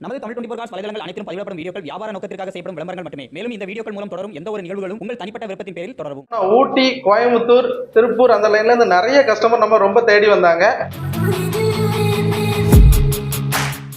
நமது Tamil twenty cos வலைதளங்கள் அனைத்தும் பதிவிடப்படும் வீடியோக்கள் வியாபார நோக்கத்திற்காக செய்யப்படும் விளம்பரங்கள் மட்டுமே. மேலும் இந்த வீடியோக்கள் மூலம் தொடரும் எந்த ஒரு நிகழ்வுகளும் உங்கள் தனிப்பட்ட விருப்பத்தின் பேரில் தொடரும் ஊட்டி கோயம்புத்தூர் திருப்பூர் அந்த லைன்ல இருந்து நிறைய கஸ்டமர் நம்ம ரொம்ப தேடி வந்தாங்க.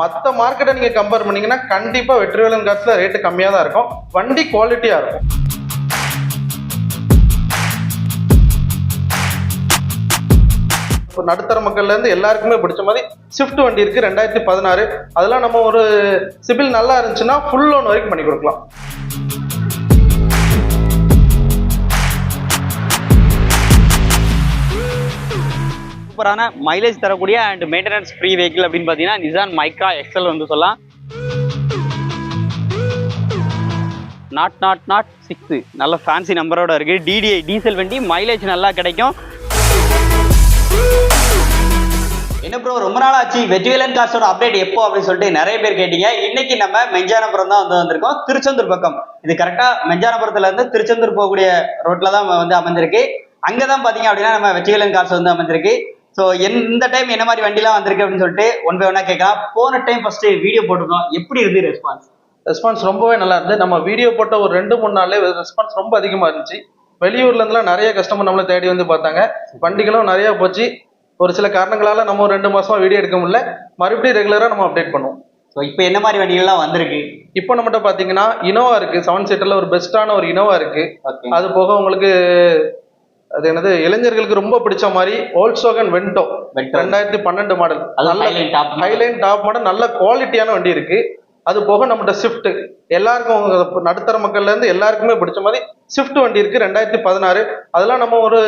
மற்ற மார்க்கெட்டை நீங்க கம்பேர் பண்ணீங்கன்னா கண்டிப்பா வெற்றிவேலன் காசுல ரேட்டு கம்மியா தான் இருக்கும். வண்டி குவாலிட்டியா இருக்கும். ஒரு நடுத்தர மக்கள்லேருந்து எல்லாருக்குமே பிடிச்ச மாதிரி ஸ்விஃப்ட் வண்டி இருக்கு ரெண்டாயிரத்தி பதினாறு. அதெல்லாம் நம்ம ஒரு சிபில் நல்லா இருந்துச்சுன்னா ஃபுல் லோன் வரைக்கும் பண்ணி கொடுக்கலாம். சூப்பரான மைலேஜ் தரக்கூடிய அண்ட் மெயின்டெனன்ஸ் ஃப்ரீ வெஹிக்கிள் அப்படின்னு பார்த்தீங்கன்னா நிசான் மைக்ரா எக்ஸல் வந்து சொல்லலாம். நாட் நாட் நாட் சிக்ஸு நல்ல ஃபேன்சி நம்பரோட இருக்குது டிடிஐ டீசல் வண்டி மைலேஜ் நல்லா கிடைக்கும். என்ன ப்ரோ ரொம்ப நாள் ஆச்சு வெற்றிவேலன் காசோட அப்டேட் எப்போ அப்படின்னு சொல்லிட்டு நிறைய பேர் கேட்டீங்க. இன்னைக்கு நம்ம மெஞ்சானபுரம் தான் வந்து வந்திருக்கோம். திருச்செந்தூர் பக்கம். இது கரெக்டா மெஞ்சானபுரத்துல இருந்து திருச்செந்தூர் போகக்கூடிய ரோட்ல தான் வந்து அமைஞ்சிருக்கு. அங்கதான் பாத்தீங்க அப்படின்னா நம்ம வெற்றிவேலன் காசு வந்து அமைஞ்சிருக்கு. ஸோ எந்த டைம் என்ன மாதிரி வண்டிலாம் வந்திருக்கு அப்படின்னு சொல்லிட்டு ஒன் பை ஒன்னா கேட்கலாம். போன டைம் ஃபர்ஸ்ட் வீடியோ போட்டிருக்கோம் எப்படி இருந்து ரெஸ்பான்ஸ் ரெஸ்பான்ஸ் ரொம்பவே நல்லா இருந்து நம்ம வீடியோ போட்ட ஒரு ரெண்டு மூணு நாள்லேயே ரெஸ்பான்ஸ் ரொம்ப அதிகமாக இருந்துச்சு. வெளியூர்ல இருந்துலாம் நிறைய கஸ்டமர் நம்மளை தேடி வந்து பார்த்தாங்க. வண்டிகளும் நிறைய போச்சு. ஒரு சில காரணங்களால நம்ம ஒரு ரெண்டு மாசமா வீடியோ எடுக்க முடியல. மறுபடியும் ரெகுலரா நம்ம அப்டேட் பண்ணுவோம். ஸோ இப்போ என்ன மாதிரி வண்டிகள்லாம் வந்திருக்கு? இப்போ நம்மகிட்ட பாத்தீங்கன்னா இனோவா இருக்கு. செவன் சீட்டர்ல ஒரு பெஸ்டான ஒரு இனோவா இருக்கு. ஓகே அது போக உங்களுக்கு அது என்னது? இளைஞர்களுக்கு ரொம்ப பிடிச்ச மாதிரி ஓல்சோகன் வென்டோ ரெண்டாயிரத்தி பன்னெண்டு மாடல் நல்ல. ஹைலைன் டாப் மாடல் நல்ல குவாலிட்டியான வண்டி இருக்கு. அது போக நம்மகிட்ட ஸ்விஃப்ட் எல்லாருக்கும் நடுத்தர மக்கள்ல இருந்து எல்லாருக்குமே பிடிச்ச மாதிரி ஸ்விஃப்ட் வண்டி இருக்கு ரெண்டாயிரத்தி பதினாறு. அதெல்லாம் நம்ம ஒரு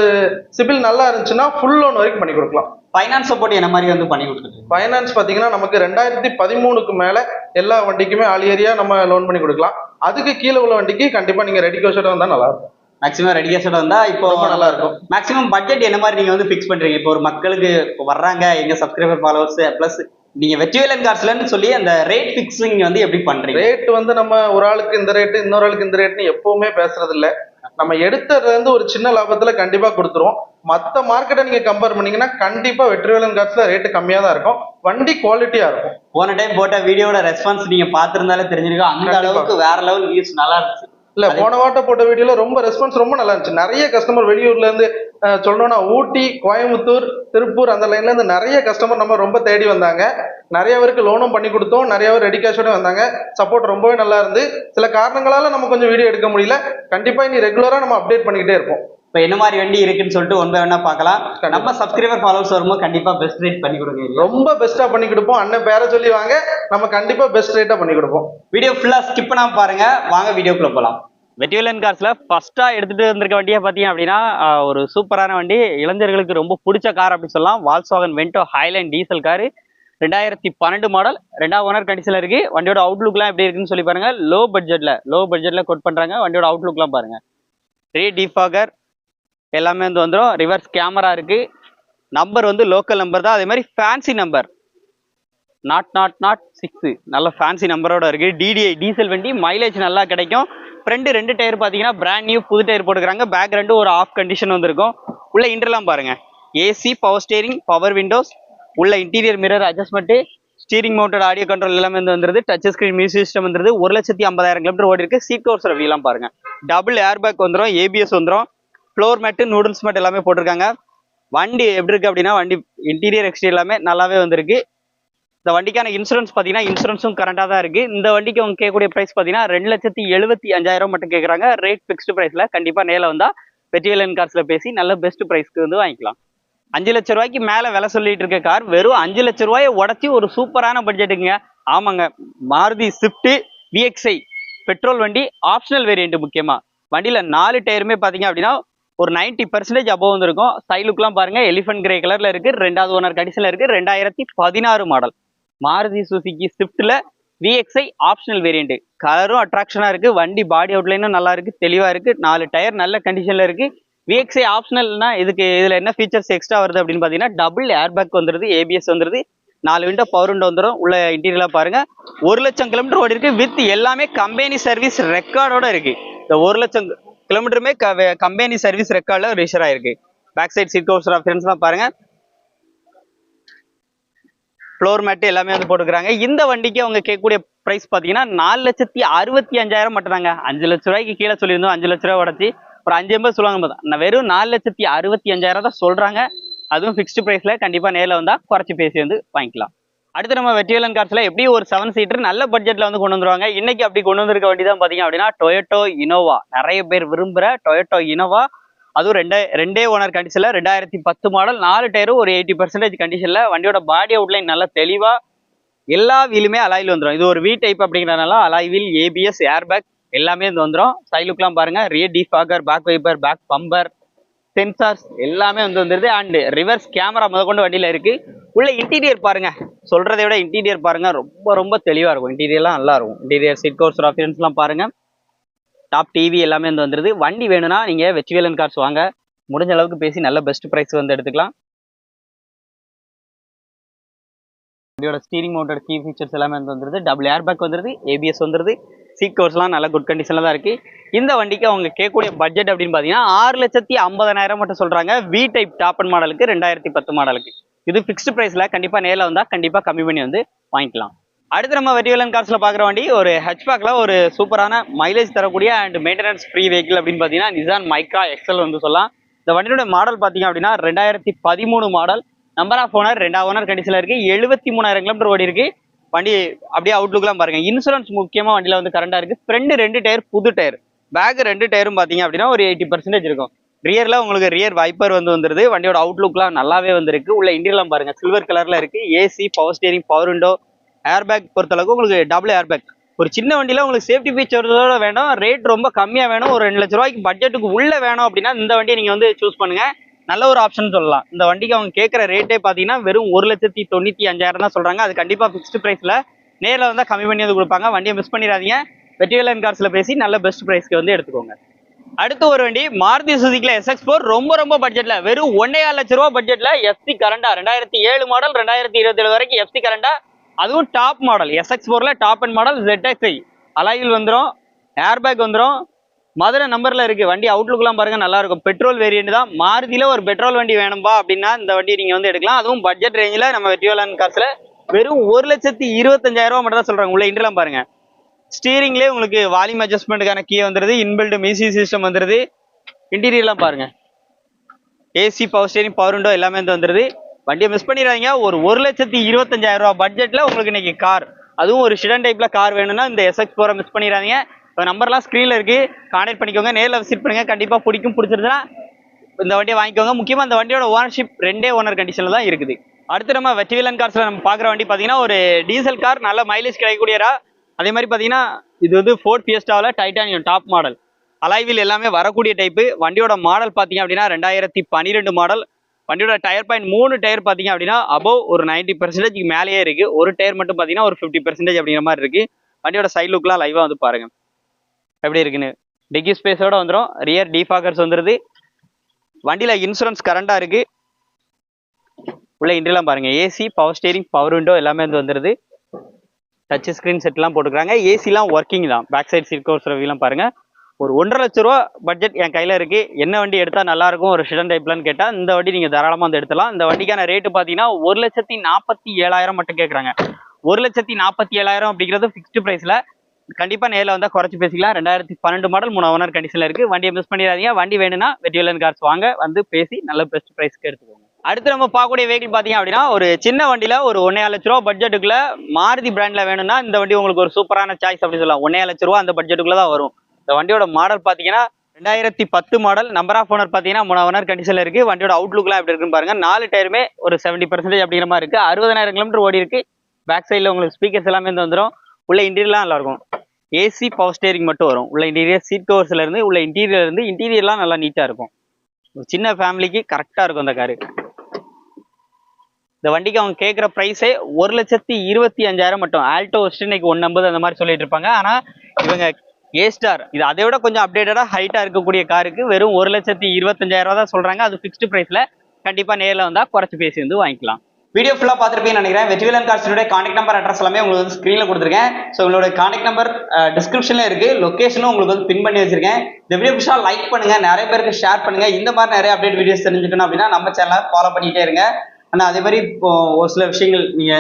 சிபில் நல்லா இருந்துச்சுன்னா ஃபுல் லோன் வரைக்கும் பண்ணி கொடுக்கலாம். ஃபைனான்ஸ் சப்போர்ட் என்ன மாதிரி வந்து பண்ணி கொடுத்துருக்கு ஃபைனான்ஸ் பாத்தீங்கன்னா நமக்கு ரெண்டாயிரத்தி பதிமூணுக்கு மேல எல்லா வண்டிக்குமே ஆல் ஏரியா நம்ம லோன் பண்ணி கொடுக்கலாம். அதுக்கு கீழே உள்ள வண்டிக்கு கண்டிப்பா நீங்க ரெடி கோஷோட வந்தா நல்லா இருக்கும். மேக்ஸிமம் ரெடி கேஸோட வந்தா இப்போ நல்லா இருக்கும். மேக்ஸிமம் பட்ஜெட் என்ன மாதிரி நீங்க வந்து ஃபிக்ஸ் பண்றீங்க? இப்போ ஒரு மக்களுக்கு வர்றாங்க எங்க சப்ஸ்கிரைபர் ஃபாலோவர்ஸ் ப்ளஸ் நீங்க வெற்றிவேலன் கார்ஸ்லன்னு சொல்லி அந்த ரேட் ஃபிக்ஸிங் வந்து எப்படி பண்றீங்க? ரேட் வந்து நம்ம ஒரு ஆளுக்கு இந்த ரேட்டு இன்னொரு ஆளுக்கு இந்த ரேட்னு எப்பவுமே பேசுறது இல்ல நம்ம எடுத்ததுல இருந்து ஒரு சின்ன லாபத்துல கண்டிப்பா கொடுத்துருவோம். மத்த மார்க்கெட்டை நீங்க கம்பேர் பண்ணீங்கன்னா கண்டிப்பா வெற்றிவேலன் காசுல ரேட்டு கம்மியா தான் இருக்கும். வண்டி குவாலிட்டியா இருக்கும். போன டைம் போட்ட வீடியோட ரெஸ்பான்ஸ் நீங்க பாத்திருந்தாலே தெரிஞ்சிருக்கும். அந்த. அளவுக்கு வேற லெவல் வியூஸ் நல்லா இருந்துச்சு. இல்ல போன வாட்ட போட்ட வீடியோல ரொம்ப ரெஸ்பான்ஸ் ரொம்ப நல்லா இருந்துச்சு. நிறைய கஸ்டமர் வெளியூர்ல இருந்து சொல்லணும்னா ஊட்டி கோயம்புத்தூர் திருப்பூர் அந்த லைன்ல இருந்து நிறைய கஸ்டமர் நம்ம ரொம்ப தேடி வந்தாங்க. நிறைய பேருக்கு லோனும் பண்ணி கொடுத்தோம். நிறைய பேர் ரெடி கேஷோட வந்தாங்க. சப்போர்ட் ரொம்பவே நல்லா இருந்து. சில காரணங்களால நம்ம கொஞ்சம் வீடியோ எடுக்க முடியல. கண்டிப்பா இனி ரெகுலரா நம்ம அப்டேட் பண்ணிக்கிட்டே இருப்போம். இப்போ என்ன மாதிரி வண்டி இருக்குன்னு சொல்லிட்டு ஒன் பை ஒன்னா பார்க்கலாம். நம்ம சப்ஸ்கிரைபர் ஃபாலோவர்ஸ் வரும்போது கண்டிப்பா பெஸ்ட் ரேட் பண்ணி கொடுங்க. ரொம்ப பெஸ்டா பண்ணி கொடுப்போம். அண்ணன் பேரை சொல்லி வாங்க. நம்ம கண்டிப்பா பெஸ்ட் ரேட்டா பண்ணி கொடுப்போம். வீடியோ ஃபுல்லா ஸ்கிப் பண்ணாம பாருங்க. வாங்க வீடியோக்குள்ள போலாம். வெற்றிவேலன் கார்ஸில் ஃபஸ்ட்டாக எடுத்துகிட்டு வந்திருக்க வண்டியை பார்த்தீங்க அப்படின்னா ஒரு சூப்பரான வண்டி. இளைஞர்களுக்கு ரொம்ப பிடிச்ச கார் அப்படின்னு சொல்லலாம். Volkswagen Vento Highline diesel car ரெண்டாயிரத்தி பன்னெண்டு மாடல் ரெண்டாவது ஓனர் கண்டிஷனில் இருக்கு. வண்டியோட அவுட்லுக்லாம் எப்படி இருக்குன்னு சொல்லி பாருங்க. லோ பட்ஜெட்டில் லோ பட்ஜெட்டில் கோட் பண்ணுறாங்க வண்டியோட அவுட்லுக்லாம் பாருங்க. ரே டிஃபாகர் எல்லாமே வந்து வந்துடும் ரிவர்ஸ் கேமரா இருக்குது நம்பர் வந்து லோக்கல் நம்பர் தான். அதே மாதிரி fancy number naught naught naught six நல்ல ஃபேன்சி நம்பரோட இருக்குது டிடிஐ டீசல் வண்டி மைலேஜ் நல்லா கிடைக்கும். ஃப்ரண்ட் ரெண்டு டயர் பார்த்தீங்கன்னா பிராண்ட் நியூ புது டயர் போட்டுக்கிறாங்க. பேக் ரெண்டு ஒரு ஆஃப் கண்டிஷன் வந்திருக்கும். உள்ள இன்டர்லாம் பாருங்கள் AC power steering power windows உள்ள interior mirror adjustment steering mounted audio control எல்லாமே வந்து வந்துருது. டச் ஸ்க்ரீன் மியூசிக் சிஸ்டம் வந்துருது. ஒரு லட்சத்தி ஐம்பதாயிரம் கிலோமீட்டர் ஓடி இருக்கு சீட் கோர்ஸ் ரவிலாம் பாருங்க. டபுள் ஏர் பேக் வந்துடும் ஏபிஎஸ் வந்துடும் ஃப்ளோர் மேட்டு நூடுல்ஸ் மேட் எல்லாமே போட்டிருக்காங்க. வண்டி எப்படி இருக்கு அப்படின்னா வண்டி இன்டீரியர் எக்ஸ்டீரியர் எல்லாமே நல்லாவே வந்திருக்கு. இந்த வண்டிக்கான இன்சூரன்ஸ் பார்த்தீங்கன்னா இன்சூரன்ஸும் கரண்டாக தான் இருக்கு. இந்த வண்டிக்கு அவங்க கேட்கக்கூடிய ப்ரைஸ் பார்த்தீங்கன்னா ரெண்டு லட்சத்தி எழுபத்தி அஞ்சாயிரம் மட்டும் கேட்குறாங்க. ரேட் ஃபிக்ஸ்டு ப்ரைஸில் கண்டிப்பாக நேரில் வந்தால் வெற்றிவேலன் கார்ஸில் பேசி நல்ல பெஸ்ட் ப்ரைஸ்க்கு வந்து வாங்கிக்கலாம். அஞ்சு லட்ச ரூபாய்க்கு மேலே விலை சொல்லிட்டு இருக்க கார் வெறும் அஞ்சு லட்ச ரூபாயை உடச்சி ஒரு சூப்பரான பட்ஜெட்டுங்க ஆமாங்க. மாருதி ஸ்விஃப்ட் விஎக்ஸ்ஐ பெட்ரோல் வண்டி ஆப்ஷனல் வேரியண்ட் முக்கியமாக வண்டியில் நாலு டயருமே பார்த்தீங்க அப்படின்னா ஒரு 90% பர்சன்டேஜ் அபோவ் வந்திருக்கும். ஸ்டைலுக்குலாம் பாருங்க. எலிஃபென்ட் கிரே கலர்ல இருக்கு. ரெண்டாவது ஓனர் கண்டிஷன்ல இருக்கு. ரெண்டாயிரத்தி பதினாறு மாடல் மாருதி சுசுகி ஸ்விஃப்ட்ல விஎக்ஸ்ஐ ஆப்ஷனல் வேரியண்ட் கலரும் அட்ராக்ஷனா இருக்கு. வண்டி பாடி அவுட்லைனும் நல்லா இருக்கு. தெளிவா இருக்கு. நாலு டயர் நல்ல கண்டிஷன்ல இருக்கு. விஎக்ஸ்ஐ ஆப்ஷனல்னா இதுக்கு இதுல என்ன ஃபீச்சர்ஸ் எக்ஸ்ட்ரா வருது அப்படின்னு பாத்தீங்கன்னா டபுள் ஏர்பேக் வந்துருது. ஏபிஎஸ் வந்துருது. நாலு விண்டோ பவர் விண்டோ வந்துடும் உள்ள இன்டீரியலாக பாருங்க. ஒரு லட்சம் கிலோமீட்டர் ஓடி இருக்கு. வித் எல்லாமே கம்பெனி சர்வீஸ் ரெக்கார்டோட இருக்கு. இந்த ஒரு லட்சம் கிலோமீட்டருமே கம்பெனி சர்வீஸ் ரெக்கார்டில் ரிஜிஸ்டர் ஆயிருக்கு. பேக் சைட் சீட் கவர்ஸ் ஆப்ஷன்ஸ்லாம் பாருங்க. ஃப்ளோர் மேட்டு எல்லாமே வந்து போட்டுக்கிறாங்க. இந்த வண்டிக்கு அவங்க கேட்கக்கூடிய ப்ரைஸ் பார்த்தீங்கன்னா நாலு லட்சத்தி அறுபத்தி அஞ்சாயிரம் மட்டும்தாங்க அஞ்சு லட்ச ரூபாய்க்கு கீழே சொல்லியிருந்தோம். அஞ்சு லட்ச ரூபா உடச்சி ஒரு அஞ்சு எண்பது சொல்லுவாங்க நான் வெறும் நாலு லட்சத்தி அறுபத்தி அஞ்சாயிரம் தான் சொல்கிறாங்க அதுவும் ஃபிக்ஸ்டு ப்ரைஸில் கண்டிப்பாக நேரில் வந்தால் குறைச்சி பேசி வந்து வாங்கிக்கலாம். அடுத்து நம்ம வெற்றிவேலன் கார்ஸ்ல எப்படி ஒரு செவன் சீட்டர் நல்ல பட்ஜெட்ல வந்து கொண்டு வந்துருவாங்க. இன்னைக்கு அப்படி கொண்டு வந்திருக்க வண்டி தான் பாத்தீங்க அப்படின்னா டொயோட்டோ இனோவா நிறைய பேர் விரும்புற டொயோட்டோ இனோவா அதுவும் ரெண்டே ரெண்டே ஓனர் கண்டிஷன்ல ரெண்டாயிரத்தி பத்து மாடல் நாலு டயரும் ஒரு எயிட்டி பர்சன்டேஜ் கண்டிஷன்ல வண்டியோட பாடி அவுட்லைன் நல்லா தெளிவா எல்லா வீலுமே அலாயில் வந்துடும் இது ஒரு வி டைப் அப்படிங்கிறனால அலாய் வீல் ஏபிஎஸ் ஏர்பேக் எல்லாமே இது வந்துடும் சைலுக்குலாம் பாருங்க. Rear defogger back wiper back bumper sensors எல்லாமே வந்து வந்துருது. அண்டு ரிவர்ஸ் கேமரா முதற்கொண்டு வண்டியில் இருக்குது உள்ள இன்டீரியர் பாருங்கள் சொல்கிறத விட இன்டீரியர் பாருங்கள் ரொம்ப ரொம்ப தெளிவாக இருக்கும். இன்டீரியர்லாம் நல்லாயிருக்கும் இன்டீரியர் சீட் கோர்ஸ் ஆப்ஷன்ஸ்லாம் பாருங்கள் டாப் டிவி எல்லாமே வந்து வந்துருது. வண்டி வேணும்னா நீங்கள் வெச்சிவேலன் கார்ஸ் வாங்க. முடிஞ்ச அளவுக்கு பேசி நல்ல பெஸ்ட் ப்ரைஸ் வந்து எடுத்துக்கலாம். வண்டியோட ஸ்டீரிங் மவுண்டட் கீ ஃபீச்சர்ஸ் எல்லாமே வந்து வந்துருது. டபுள் ஏர் பேக் வந்துருது ஏபிஎஸ் வந்துருது. சீட் கவர்ஸ்லாம் நல்ல குட் கண்டிஷனில் தான் இருக்கு. இந்த வண்டிக்கு அவங்க கேட்கக்கூடிய பட்ஜெட் அப்படின்னு பார்த்தீங்கன்னா ஆறு லட்சத்தி ஐம்பதனாயிரம் மட்டும் சொல்றாங்க. வி டைப் டாப் அண்ட் மாடலுக்கு ரெண்டாயிரத்தி பத்து மாடலுக்கு இது ஃபிக்ஸ்டு ப்ரைஸில் கண்டிப்பாக நேரில் வந்தால் கண்டிப்பாக கம்மி பண்ணி வந்து வாங்கிக்கலாம். அடுத்து நம்ம வெட்டிவலன் கார்ஸ்ல பார்க்குற வண்டி ஒரு ஹெச்பேக்ல ஒரு சூப்பரான மைலேஜ் தரக்கூடிய அண்ட் மெயின்டெனன்ஸ் ஃப்ரீ வெஹிக்கிள் அப்படின்னு பார்த்தீங்கன்னா நிசான் மைக்ரா எக்ஸல் வந்து சொல்லலாம். இந்த வண்டியோட மாடல் பார்த்தீங்க அப்படின்னா ரெண்டாயிரத்தி பதிமூணு மாடல் நம்பர் ஆஃப் ஓனர் ரெண்டாவது ஓனர் கண்டிஷனில் இருக்கு. எழுபத்தி மூணாயிரம் கிலோமீட்டர் ஓடி இருக்கு. வண்டி அப்படியே அவுட்லுக்லாம் பாருங்க. இன்சூரன்ஸ் முக்கியமா வண்டியில வந்து கரண்டா இருக்கு. ஃப்ரெண்டு ரெண்டு டயர் புது டயர் பேக் ரெண்டு டயரும் பாத்தீங்க அப்படின்னா ஒரு எயிட்டி பர்சன்டேஜ் இருக்கும். ரியர்ல உங்களுக்கு ரியர் வைப்பர் வந்து வந்துருது. வண்டியோட அவுட்லுக்லாம் நல்லாவே வந்திருக்கு. உள்ள இன்டீரியர்லாம் பாருங்க. சில்வர் கலர்ல இருக்கு. AC power steering power window air bag பொறுத்தளவுக்கு உங்களுக்கு டபுள் ஏர் பேக் ஒரு சின்ன வண்டியில உங்களுக்கு சேஃப்டி ஃபீச்சர்ஸோட வேணும். ரேட் ரொம்ப கம்மியா வேணும். ஒரு ரெண்டு லட்ச ரூபாய்க்கு பட்ஜெட்டுக்கு உள்ள வேணும் அப்படின்னா இந்த வண்டியை நீங்க வந்து சூஸ் பண்ணுங்க. நல்ல ஒரு ஆப்ஷன் சொல்லலாம். இந்த வண்டிக்கு அவங்க கேட்குற ரேட்டே பார்த்தீங்கன்னா வெறும் ஒரு லட்சத்தி தொண்ணூற்றி அஞ்சாயிரம் தான் சொல்கிறாங்க அது கண்டிப்பாக ஃபிக்ஸ்டு ப்ரைஸில் நேரில் வந்தால் கம்மி பண்ணி வந்து கொடுப்பாங்க. வண்டியை மிஸ் பண்ணிடாதீங்க. வெற்றிவேலன் கார்ஸில் பேசி நல்ல பெஸ்ட் ப்ரைஸ்க்கு வந்து எடுத்துக்கோங்க. அடுத்து ஒரு வண்டி மாருதி சுசுக்கில எஸ்எக்ஸ் ஃபோர் ரொம்ப ரொம்ப பட்ஜெட்ல வெறும் ஒன்னே லட்ச ரூபா பட்ஜெட்ல எஃப்சி கரண்டா ரெண்டாயிரத்தி ஏழு மாடல் ரெண்டாயிரத்தி இருபத்தி ஏழு வரைக்கும் எஃப்சி கரண்டா அதுவும் டாப் மாடல் எஸ்எக்ஸ் ஃபோர்ல டாப் அண்ட் மாடல் ZXi அலாயில் வந்துடும் ஏர்பேக் வந்துடும் மதுரை நம்பரில் இருக்குது வண்டி அவுட்லுக்லாம் பாருங்கள் நல்லாயிருக்கும் பெட்ரோல் வேரியன்ட் தான். மாருதியில ஒரு பெட்ரோல் வண்டி வேணும்பா அப்படின்னா இந்த வண்டி நீங்கள் வந்து எடுக்கலாம். அதுவும் பட்ஜெட் ரேஞ்சில் நம்ம வெற்றியோலான் காசில் வெறும் ஒரு லட்சத்தி இருபத்தஞ்சாயிரரூவா மட்டும் தான் சொல்கிறாங்க உள்ள இன்ட்ரெலாம் பாருங்கள் ஸ்டீரிங்லேயே உங்களுக்கு வால்யூம் அட்ஜஸ்ட்மெண்ட்டுக்கான கீ வந்துடுது இன்பில்டு மியூசிக் சிஸ்டம் வந்துருது. இன்டீரியர்லாம் பாருங்கள் AC power steering power window எல்லாமே வந்து வந்துடுது வண்டியை மிஸ் பண்ணிடுறாங்க ஒரு ஒரு லட்சத்தி இருபத்தஞ்சாயிரம் ரூபா பட்ஜெட்டில் உங்களுக்கு இன்னைக்கு கார் அதுவும் ஒரு ஷிடன் டைப்பில் கார் வேணும்னா இந்த எஸ்எக்ஸ் போரை மிஸ் பண்ணிடாதீங்க. நம்பர்லாம் ஸ்க்ரீனில் இருக்குது கான்டாக்ட் பண்ணிக்கோங்க. நேரில் விசிட் பண்ணுங்கள் கண்டிப்பாக பிடிக்கும் பிடிச்சிருந்துன்னா இந்த வண்டியை வாங்கிக்கோங்க. முக்கியமாக இந்த வண்டியோட ஓனர்ஷிப் ரெண்டே ஓனர் கண்டிஷனில் தான் இருக்குது. அடுத்து நம்ம வெற்றிவிலன் கார்ஸில் நம்ம பார்க்குற வண்டி பார்த்தீங்கன்னா ஒரு டீசல் கார் நல்ல மைலேஜ் கிடைக்கக்கூடியரா அதே மாதிரி பார்த்தீங்கன்னா இது வந்து ஃபோர்ட் பியஸ்டாவில் டைட்டானியம் டாப் மாடல் அலைவில் எல்லாமே வரக்கூடிய டைப்பு வண்டியோட மாடல் பார்த்தீங்க அப்படின்னா ரெண்டாயிரத்தி பன்னிரெண்டு மாடல் வண்டியோட டயர் பாயிண்ட் மூணு டயர் பார்த்தீங்க அப்படின்னா அபவ் ஒரு நைன்டி பெர்சன்டேஜ்க்கு மேலேயே இருக்குது ஒரு டயர் மட்டும் பார்த்தீங்கன்னா ஒரு ஃபிஃப்டி பர்சன்டேஜ் அப்படிங்கிற மாதிரி இருக்குது வண்டியோட சைட் லுக்லாம் லைவாக வந்து பாருங்க. எப்படி இருக்குன்னு? டிக்கி ஸ்பேஸோட வந்துடும் ரியர் டீஃபாகர்ஸ் வந்துடுது வண்டியில் இன்சூரன்ஸ் கரண்டாக இருக்குது உள்ள இன்ட்ரெலாம் பாருங்கள் AC power steering power window எல்லாமே வந்து வந்துடுது டச் ஸ்க்ரீன் செட்லாம் போட்டுக்கிறாங்க. ஏசிலாம் ஒர்க்கிங் தான். பேக் சைட் சீட் கவர்ஸ் ரவிலாம் பாருங்கள் ஒரு ஒன்றரை லட்ச ரூபா பட்ஜெட் என் கையில் இருக்குது என்ன வண்டி எடுத்தால் நல்லா இருக்கும்? ஒரு ஷிடன் டைப்லன்னு கேட்டால் இந்த வண்டி நீங்கள் தாராளமாக வந்து எடுத்துலாம். இந்த வண்டிக்கான ரேட்டு பார்த்தீங்கன்னா ஒரு லட்சத்தி நாற்பத்தி ஏழாயிரம் மட்டும் கேட்குறாங்க ஒரு லட்சத்தி நாற்பத்தி ஏழாயிரம் அப்படிங்கிறது ஃபிக்ஸ்டு ப்ரைஸில் கண்டிப்பாக நேரில் வந்தால் குறைச்சி பேசிக்கலாம். ரெண்டாயிரத்தி பன்னெண்டு மாடல் மூணு ஓனர் கண்டிஷனில் இருக்குது வண்டியை மிஸ் பண்ணிடாதீங்க. வண்டி வேணும்னா வெட்டியுலன் கார்ஸ் வாங்க. வந்து பேசி நல்ல பெஸ்ட் ப்ரைஸ்க்கு எடுத்துக்கோங்க. அடுத்து நம்ம பார்க்கக்கூடிய வெஹிக்கிள் பார்த்தீங்க அப்படின்னா ஒரு சின்ன வண்டியில் ஒரு ஒன்னே லட்ச ரூபா பட்ஜெட்டுக்குள்ள மாருதி பிராண்டில் வேணும்னா இந்த வண்டி உங்களுக்கு ஒரு சூப்பரான சாய்ஸ் அப்படி சொல்லலாம். ஒன்றே லட்ச ரூபா அந்த பட்ஜெட்டுக்குள்ள தான் வரும். இந்த வண்டியோட மாடல் பார்த்தீங்கன்னா ரெண்டாயிரத்தி பத்து மாடல் நம்பர் ஆஃப் ஓனர் பார்த்தீங்கன்னா மூணு ஓனர் கண்டிஷனில் இருக்கு. வண்டியோட அவுட்லுக்லாம் எப்படி இருக்குன்னு பாருங்க. நாலு டயருமே ஒரு செவன்டி பர்சன்டேஜ் அப்படிங்கிற மாதிரி இருக்கு. அறுபதாயிரம் கிலோமீட்டர் ஓடி இருக்கு. பேக் சைடில் உங்களுக்கு ஸ்பீக்கர்ஸ் எல்லாமே வந்து வந்துடும் உள்ள இன்டீரியர்லாம் நல்லா இருக்கும். ஏசி பவர் ஸ்டேரிங் மட்டும் வரும். உள்ள இன்டீரியர் சீட் கவர்ஸ்ல இருந்து உள்ள இன்டீரியர் இருந்து இன்டீரியர்லாம் நல்லா நீட்டா இருக்கும். ஒரு சின்ன ஃபேமிலிக்கு கரெக்டா இருக்கும் அந்த காரு இந்த வண்டிக்கு அவங்க கேட்குற ப்ரைஸே ஒரு லட்சத்தி இருபத்தி அஞ்சாயிரம் மட்டும். ஆல்டோ இன்னைக்கு ஒன் ஐம்பது அந்த மாதிரி சொல்லிட்டு இருப்பாங்க. ஆனா இவங்க ஏ ஸ்டார் இது அதை விட கொஞ்சம் அப்டேட்டடா ஹைட்டா இருக்கக்கூடிய காருக்கு வெறும் ஒரு லட்சத்தி இருபத்தஞ்சாயிரம் ரூபா தான் சொல்றாங்க. அது ஃபிக்ஸ்டு ப்ரைஸில் கண்டிப்பா நேரில் வந்தா குறைச்சு பேசி வந்து வாங்கிக்கலாம். வீடியோ ஃபுல்லாக பார்த்துருப்பீங்கன்னு நினைக்கிறேன். வெற்றிவேலன் கார்ஸினுடைய கான்டெக்ட் நம்பர் அட்ரஸ் எல்லாமே உங்களுக்கு வந்து ஸ்க்ரீனில் கொடுத்துருக்கேன். ஸோ உங்களோட கான்டெக்ட் நம்பர் டிஸ்கிரிப்ஷனில் இருக்கு. லொக்கேஷனும் உங்களுக்கு வந்து பின் பண்ணி வச்சிருக்கேன். இந்த வீடியோ ஃபுல்லாக லைக் பண்ணுங்க. நிறைய பேருக்கு ஷேர் பண்ணுங்க. இந்த மாதிரி நிறைய அப்டேட் வீடியோஸ் தெரிஞ்சுக்கணும் அப்படின்னா நம்ம சேனலை ஃபாலோ பண்ணிட்டே இருங்க. ஆனா அதே மாதிரி இப்போ ஒரு சில விஷயங்கள் நீங்க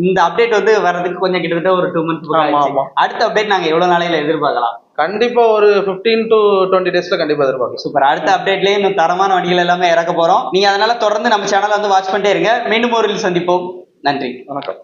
இந்த அப்டேட் வந்து வர்றதுக்கு கொஞ்சம் கிட்டத்தட்ட ஒரு டூ ஆமா. அடுத்த அப்டேட் நாங்க எவ்வளவு நாளையில எதிர்பார்க்கலாம்? கண்டிப்பா ஒரு 15 டு டுவெண்ட்டி டேஸ்ல கண்டிப்பா எதிர்பார்க்கலாம். சூப்பர். அடுத்த அப்டேட்லயே இன்னும் தரமான வண்டிகள் எல்லாமே இறக்க போறோம். நீங்க அதனால தொடர்ந்து நம்ம சேனலை வந்து வாட்ச் பண்ணிட்டே இருங்க. மீண்டும் ஒரு சந்திப்போம். நன்றி. வணக்கம்.